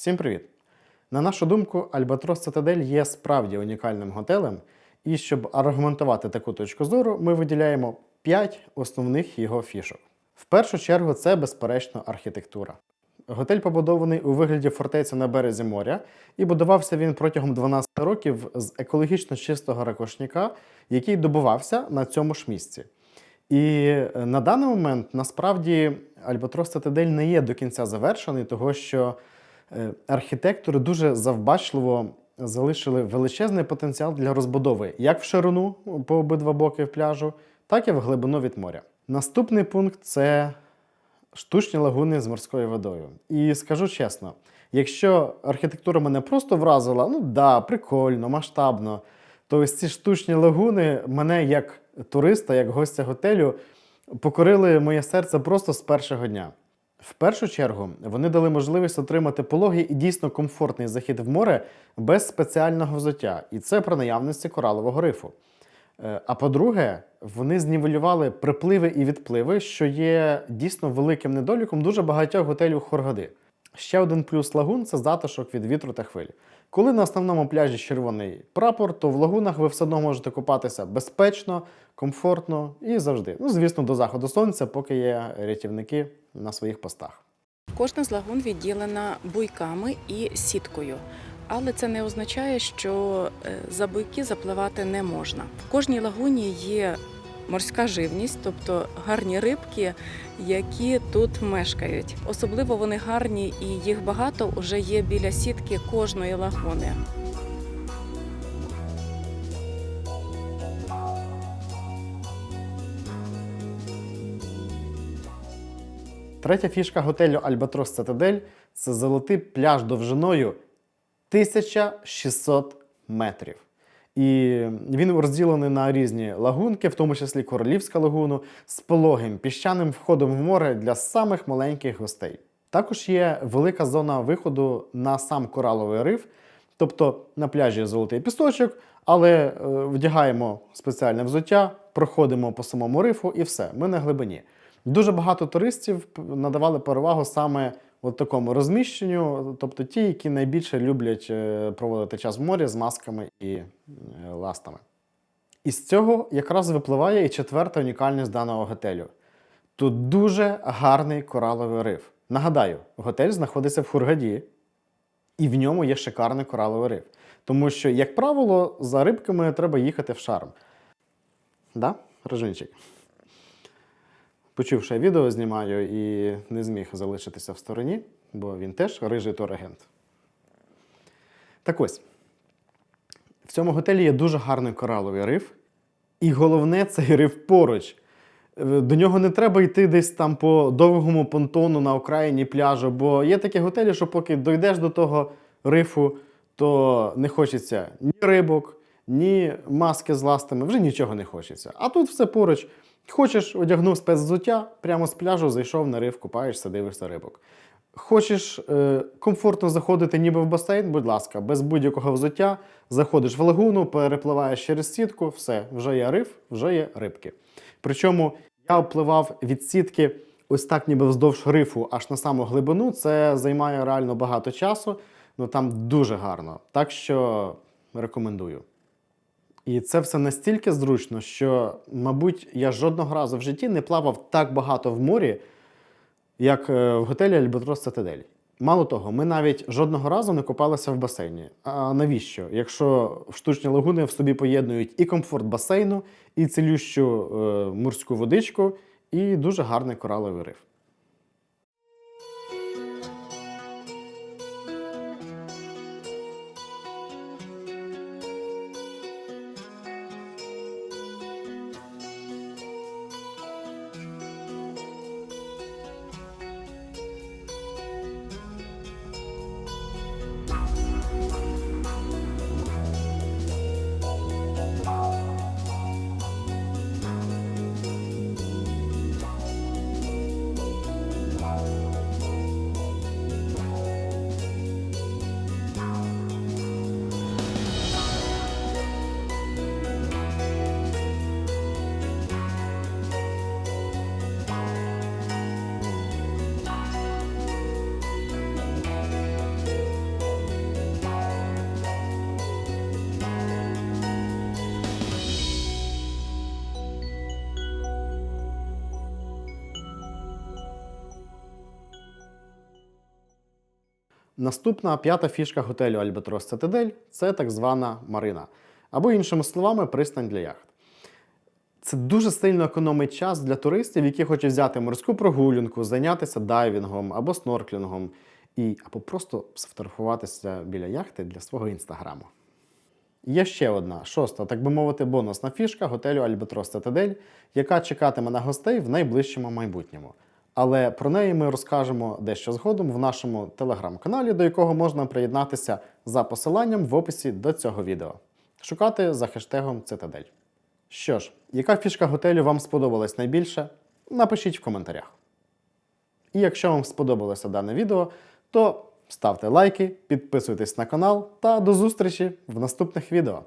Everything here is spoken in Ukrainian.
Всім привіт! На нашу думку, Альбатрос Цитадель є справді унікальним готелем, і щоб аргументувати таку точку зору, ми виділяємо 5 основних його фішок. В першу чергу, це безперечно архітектура. Готель побудований у вигляді фортеці на березі моря, і будувався він протягом 12 років з екологічно чистого ракошняка, який добувався на цьому ж місці. І е, на даний момент насправді Альбатрос Цитадель не є до кінця завершений, того що архітектори дуже завбачливо залишили величезний потенціал для розбудови як в ширину по обидва боки пляжу, так і в глибину від моря. Наступний пункт це штучні лагуни з морською водою. І скажу чесно, якщо архітектура мене просто вразила, ну да, прикольно, масштабно, то ось ці штучні лагуни мене як туриста, як гостя готелю, покорили моє серце просто з першого дня. В першу чергу вони дали можливість отримати пологий і дійсно комфортний захід в море без спеціального взуття, і це при наявності коралового рифу. Е, А по-друге, вони знівелювали припливи і відпливи, що є дійсно великим недоліком дуже багатьох готелів Хоргади. Ще один плюс лагун це затишок від вітру та хвиль. Коли на основному пляжі червоний прапор, то в лагунах ви все одно можете купатися безпечно, комфортно і завжди. Ну, звісно, до заходу сонця, поки є рятівники на своїх постах. Кожна з лагун відділена буйками і сіткою. Але це не означає, що е, за буйки запливати не можна. В кожній лагуні є морська живність, тобто гарні рибки, які тут мешкають. Особливо вони гарні і їх багато вже є біля сітки кожної лагуни. Третя фішка готелю Альбатрос Цитадель це золотий пляж довжиною 1600 метрів. І він розділений на різні лагунки, в тому числі Королівська лагуну, з пологим піщаним входом в море для самих маленьких гостей. Також є велика зона виходу на сам кораловий риф, тобто на пляжі золотий пісочок, але е, вдягаємо спеціальне взуття, проходимо по самому рифу і все, ми на глибині. Дуже багато туристів надавали перевагу саме от такому розміщенню, тобто ті, які найбільше люблять е, проводити час в морі з масками і е, ластами. Із цього якраз випливає і четверта унікальність даного готелю. Тут дуже гарний кораловий риф. Нагадаю, готель знаходиться в Хургаді, і в ньому є шикарний кораловий риф. Тому що, як правило, за рибками треба їхати в шарм. Да, Рожинчик? Почув, що я відео знімаю і не зміг залишитися в стороні, бо він теж рижий турагент. Так ось, в цьому готелі є дуже гарний кораловий риф, і головне, цей риф поруч. Е, До нього не треба йти десь там по довгому понтону на окраїні пляжу, бо є такі готелі, що поки дойдеш до того рифу, то не хочеться ні рибок, ні маски з ластами, вже нічого не хочеться. А тут все поруч. Хочеш, одягнув спецвзуття, прямо з пляжу зайшов на риф, купаєшся, дивишся рибок. Хочеш е, комфортно заходити ніби в басейн, будь ласка, без будь-якого взуття, заходиш в лагуну, перепливаєш через сітку, все, вже є риф, вже є рибки. Причому я впливав від сітки ось так, ніби вздовж рифу, аж на саму глибину. Це займає реально багато часу, ну там дуже гарно. Так що рекомендую. І це все настільки зручно, що, мабуть, я жодного разу в житті не плавав так багато в морі, як е, в готелі Альбатрос Цитадель. Мало того, ми навіть жодного разу не купалися в басейні. А навіщо? Якщо штучні лагуни в собі поєднують і комфорт басейну, і цілющу е, морську водичку, і дуже гарний кораловий риф. Наступна п'ята фішка готелю Альбатрос Цитадель це так звана марина, або іншими словами, пристань для яхт. Це дуже сильно економить час для туристів, які хочуть взяти морську прогулянку, зайнятися дайвінгом або снорклінгом, і, або просто сфотографуватися біля яхти для свого інстаграму. Є ще одна, шоста, так би мовити, бонусна фішка готелю Альбатрос Цитадель, яка чекатиме на гостей в найближчому майбутньому. Але про неї ми розкажемо дещо згодом в нашому телеграм-каналі, до якого можна приєднатися за посиланням в описі до цього відео. Шукати за хештегом Цитадель. Що ж, яка фішка готелю вам сподобалась найбільше? Напишіть в коментарях. І якщо вам сподобалося дане відео, то ставте лайки, підписуйтесь на канал та до зустрічі в наступних відео.